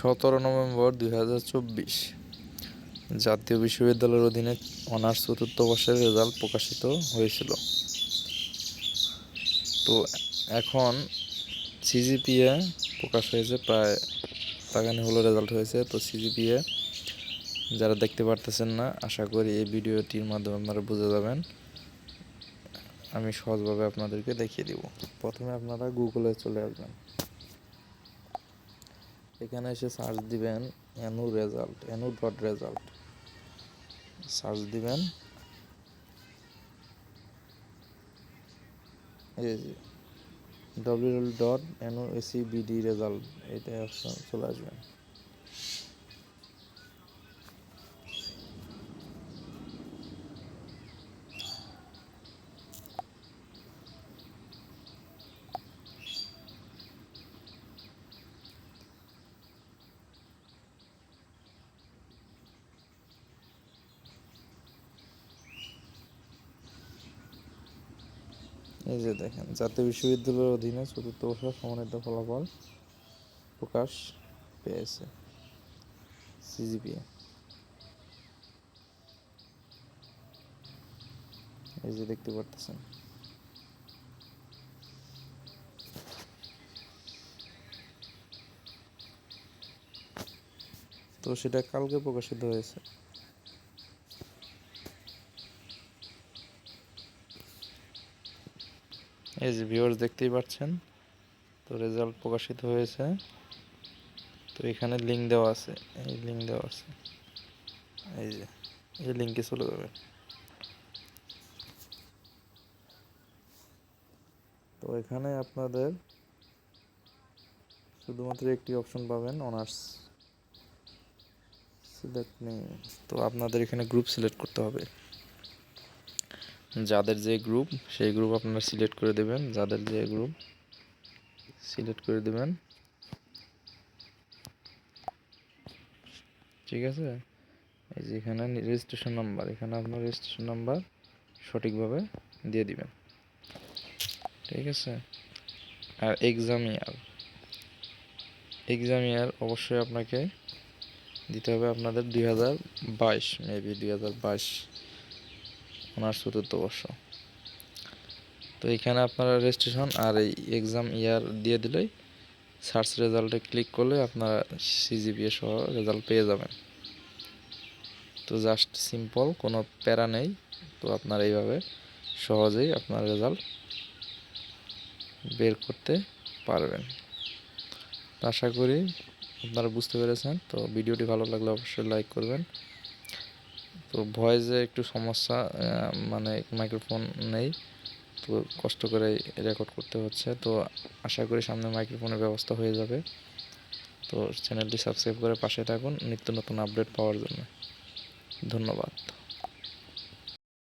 সতেরো নভেম্বর দুই হাজার চব্বিশ জাতীয় বিশ্ববিদ্যালয়ের অধীনে অনার্স চতুর্থ বর্ষের রেজাল্ট প্রকাশিত হয়েছিল। তো এখন সিজিপিএ প্রকাশ হয়েছে প্রায় তাকানি হলো রেজাল্ট হয়েছে। তো সিজিপিএ যারা দেখতে পারতেছেন না, আশা করি এই ভিডিওটির মাধ্যমে আপনারা বুঝে যাবেন। আমি সহজভাবে আপনাদেরকে দেখিয়ে দিব। প্রথমে আপনারা গুগলে চলে আসবেন। এখানে এসে সার্চ দিবেন NU result NU dot result search দিবেন। W dot NU AC BD result এটা চলে আসবেন এই যে দেখেন, জাতীয় বিশ্ববিদ্যালয়ের অধীনে চতুর্থ বর্ষ সমন্বিত ফলাফল প্রকাশ পেয়েছে সিজিপিএ। এই যে দেখতে পারতেছেন। তো সেটা কালকে প্রকাশিত হয়েছে। এই যে ভিউয়ার্স দেখতেই পাচ্ছেন, তো রেজাল্ট প্রকাশিত হয়েছে। তো এখানে লিঙ্ক দেওয়া আছে, এই লিঙ্ক দেওয়া আছে। এই যে, এই লিঙ্কে চলে যাবে। তো এখানে আপনাদের শুধুমাত্র একটি অপশন পাবেন অনার্স সিলেক্ট নেই তো আপনাদের এখানে গ্রুপ সিলেক্ট করতে হবে। যাদের যে গ্রুপ সেই গ্রুপ আপনারা সিলেক্ট করে দেবেন। যাদের যে গ্রুপ সিলেক্ট করে দেবেন। ঠিক আছে? এই যে এখানে রেজিস্ট্রেশন নাম্বার এখানে আপনার রেজিস্ট্রেশন নাম্বার সঠিকভাবে দিয়ে দিবেন। ঠিক আছে? আর এক্সাম ইয়ার এক্সাম ইয়ার অবশ্যই আপনাকে দিতে হবে আপনাদের দুই হাজার বাইশ মেবি দুই হাজার বাইশ। অনার্স চতুর্থ বর্ষ। তো এখানে আপনারা রেজিস্ট্রেশন আর এই এক্সাম ইয়ার দিয়ে দিলেই সার্চ রেজাল্টে ক্লিক করলে আপনারা সিজিপিএ সহ রেজাল্ট পেয়ে যাবেন। তো জাস্ট সিম্পল কোনো প্যারা নেই। তো আপনারা এইভাবে সহজেই আপনার রেজাল্ট বের করতে পারবেন। আশা করি আপনারা বুঝতে পেরেছেন। তো ভিডিওটি ভালো লাগলে অবশ্যই লাইক করবেন। তো ভয়েসে একটু সমস্যা মানে মাইক্রোফোন নেই, তো কষ্ট করে রেকর্ড করতে হচ্ছে। তো আশা করি সামনে মাইক্রোফোনের ব্যবস্থা হয়ে যাবে। তো চ্যানেলটি সাবস্ক্রাইব করে পাশে থাকুন, নিত্য নতুন আপডেট পাওয়ার জন্য। ধন্যবাদ।